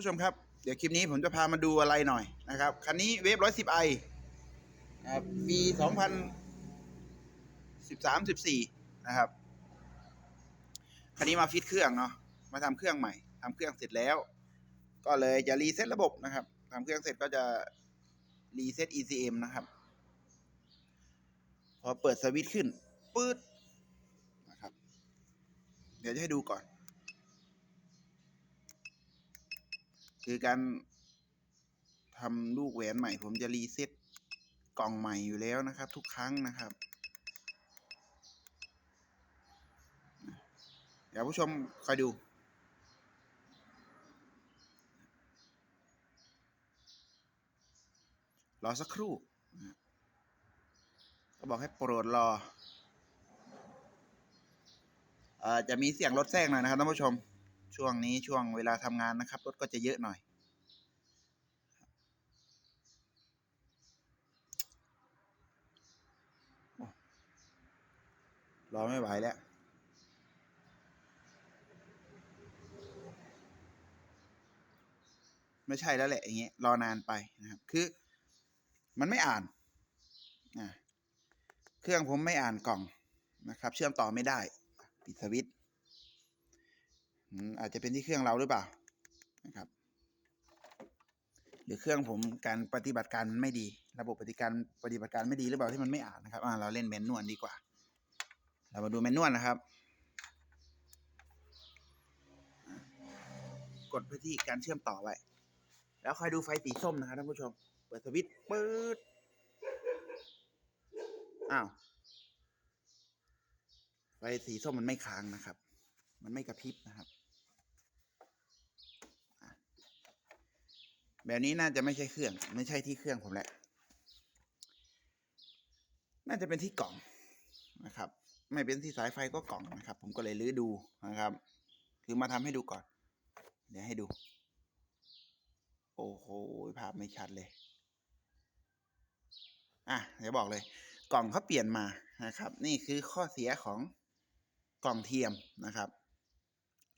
ผู้ชมครับ เดี๋ยวคลิปนี้ผมจะพามาดูอะไรหน่อยนะครับ คันนี้เวฟร้อยสิบไอนะครับปีสองพันสิบสามสิบสี่นะครับ คันนี้มาฟิตเครื่องเนาะ มาทำเครื่องใหม่ทำเครื่องเสร็จแล้ว ก็เลยจะรีเซ็ตระบบนะครับทำเครื่องเสร็จก็จะรีเซ็ต ECM นะครับ พอเปิดสวิตช์ขึ้นปื๊ดนะครับ เดี๋ยวจะให้ดูก่อน คือการทำลูกแหวนใหม่ ผมจะรีเซ็ตกล่องใหม่อยู่แล้วนะครับ ทุกครั้งนะครับเดี๋ยวผู้ชมคอยดู รอสักครู่ก็บอกให้โปรดรอเอ่อจะมีเสียงรถแทรกหน่อยนะครับท่านผู้ชม ช่วงนี้ช่วงเวลาทำงานนะครับ รถก็จะเยอะหน่อย รอไม่ไหวแล้ว ไม่ใช่แล้วแหละอย่างเงี้ยรอนานไปนะครับ คือ มันไม่อ่านอ่าเครื่องผมไม่อ่านกล่องนะครับ เชื่อมต่อไม่ได้ ปิดสวิตช์อาจจะเป็นที่เครื่องเราหรือเปล่านะครับ หรือเครื่องผมการปฏิบัติการไม่ดี ระบบปฏิการปฏิบัติการไม่ดีหรือเปล่าที่มันไม่อ่านนะครับอ่าเราเล่นแมนนวลดีกว่า เรามาดูแมนนวลนะครับ กดไปที่การเชื่อมต่อไว้ แล้วคอยดูไฟสีส้มนะครับท่านผู้ชม เปิดสวิตช์ปื๊ดอ้าว ไฟสีส้มมันไม่ค้างนะครับ มันไม่กระพริบนะครับ แบบนี้น่าจะไม่ใช่เครื่อง ไม่ใช่ที่เครื่องผมแหละ น่าจะเป็นที่กล่องนะครับ ไม่เป็นที่สายไฟก็กล่องนะครับ ผมก็เลยลื้อดูนะครับ คือมาทำให้ดูก่อน เดี๋ยวให้ดู โอ้โหภาพไม่ชัดเลย อะเดี๋ยวบอกเลย กล่องเขาเปลี่ยนมานะครับ นี่คือข้อเสียของกล่องเทียมนะครับ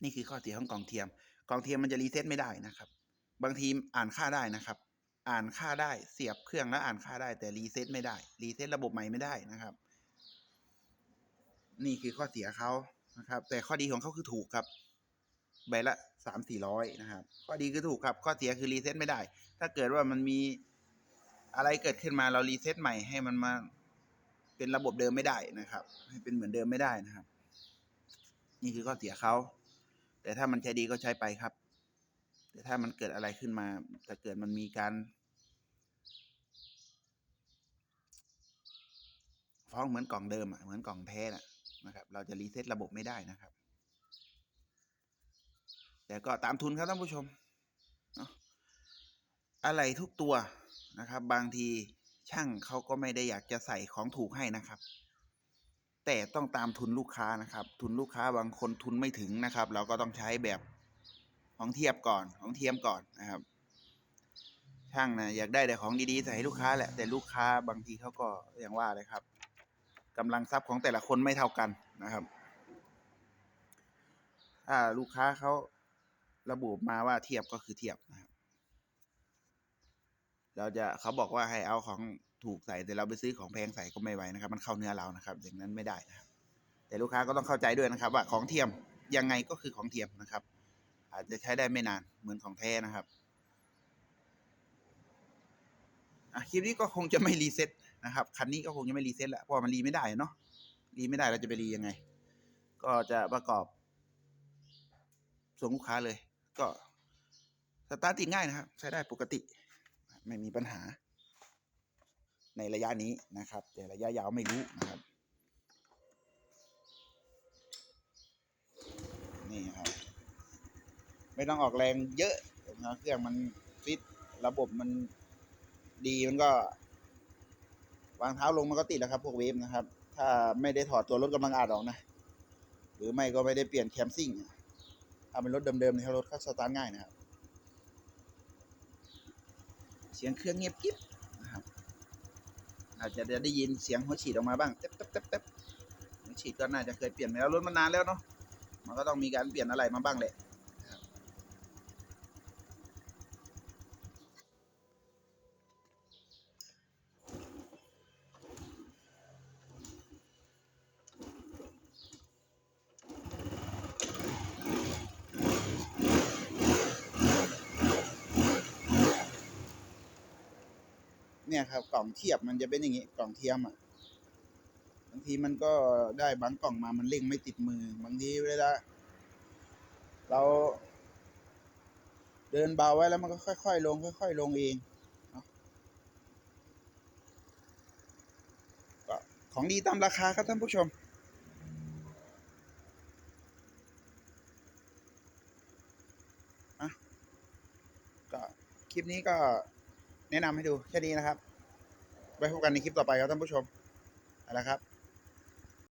นี่คือข้อเสียของกล่องเทียม กล่องเทียมมันจะรีเซ็ตไม่ได้นะครับ บางทีอ่านค่าได้นะครับ อ่านค่าได้เสียบเครื่องแล้วอ่านค่าได้แต่รีเซ็ตไม่ได้รีเซ็ตระบบใหม่ไม่ได้นะครับ นี่คือข้อเสียเขานะครับ แต่ข้อดีของเขาคือถูกครับ ใบละสามสี่ร้อยนะครับ ข้อดีคือถูกครับ ข้อเสียคือรีเซ็ตไม่ได้ ถ้าเกิดว่ามันมีอะไรเกิดขึ้นมาเรารีเซ็ตใหม่ให้มันมาเป็นระบบเดิมไม่ได้นะครับ ให้เป็นเหมือนเดิมไม่ได้นะครับ นี่คือข้อเสียเขาแต่ถ้ามันใช้ดีก็ใช้ไปครับ แต่ถ้ามันเกิดอะไรขึ้นมาถ้าเกิดมันมีการฟ้องเหมือนกล่องเดิมอะเหมือนกล่องแท้น่ะ นะครับ เราจะรีเซ็ตระบบไม่ได้นะครับ แต่ก็ตามทุนครับท่านผู้ชมอะไรทุกตัวนะครับ บางทีช่างเขาก็ไม่ได้อยากจะใส่ของถูกให้นะครับ แต่ต้องตามทุนลูกค้านะครับ ทุนลูกค้าบางคนทุนไม่ถึงนะครับ เราก็ต้องใช้แบบของเทียบก่อนของเทียมก่อนนะครับ ช่างนะอยากได้แต่ของดีๆใส่ให้ลูกค้าแหละแต่ลูกค้าบางทีเขาก็อย่างว่าเลยครับ กำลังทรัพย์ของแต่ละคนไม่เท่ากันนะครับถ้าลูกค้าเขาระบุมาว่าเทียบก็คือเทียบนะครับ เราจะเขาบอกว่าให้เอาของถูกใส่แต่เราไปซื้อของแพงใส่ก็ไม่ไหวนะครับ มันเข้าเนื้อเรานะครับ อย่างนั้นไม่ได้นะครับ แต่ลูกค้าก็ต้องเข้าใจด้วยนะครับ ว่าของเทียมยังไงก็คือของเทียมนะครับ อาจจะใช้ได้ไม่นานเหมือนของแท้นะครับคลิปนี้ก็คงจะไม่รีเซ็ต นะครับ คันนี้ก็คงจะไม่รีเซ็ตแหละเพราะมันรีไม่ได้เนาะรีไม่ได้เราจะไปรียังไง ก็จะประกอบ ส่งลูกค้าเลย ก็สตาร์ทติดง่ายนะครับ ใช้ได้ปกติ ไม่มีปัญหา ในระยะนี้นะครับ แต่ระยะยาวไม่รู้นะครับ นี่ครับ ไม่ต้องออกแรงเยอะนะเครื่องมันฟิตระบบมันดีมันก็ วางเท้าลงมันก็ติดแล้วครับ พวกเวฟนะครับ ถ้าไม่ได้ถอดตัวรถกำลังอาดออกนะ หรือไม่ก็ไม่ได้เปลี่ยนแคมซิ่งถ้าเป็นรถเดิมๆเนี่ยรถเขาสตาร์ทง่ายนะครับ เสียงเครื่องเงียบกิ๊บนะครับอาจจะได้ยินเสียงหัวฉีดออกมาบ้างเต๊บเต๊บเต๊บเต๊บหัวฉีดก็น่าจะเคยเปลี่ยนไปแล้วรถมันนานแล้วเนาะมันก็ต้องมีการเปลี่ยนอะไรมาบ้างแหละ เนี่ยครับกล่องเทียบมันจะเป็นอย่างงี้กล่องเทียมอะบางทีมันก็ได้บางกล่องมามันเล่งไม่ติดมือ บางทีเวลาเราเดินเบาไว้แล้วมันก็ค่อย ๆ ลง ค่อย ๆ ลงเองก็ของดีตามราคาครับท่านผู้ชมอะก็คลิปนี้ก็ แนะนำให้ดูแค่นี้นะครับ ไว้พบกันในคลิปต่อไปครับท่านผู้ชมนะครับ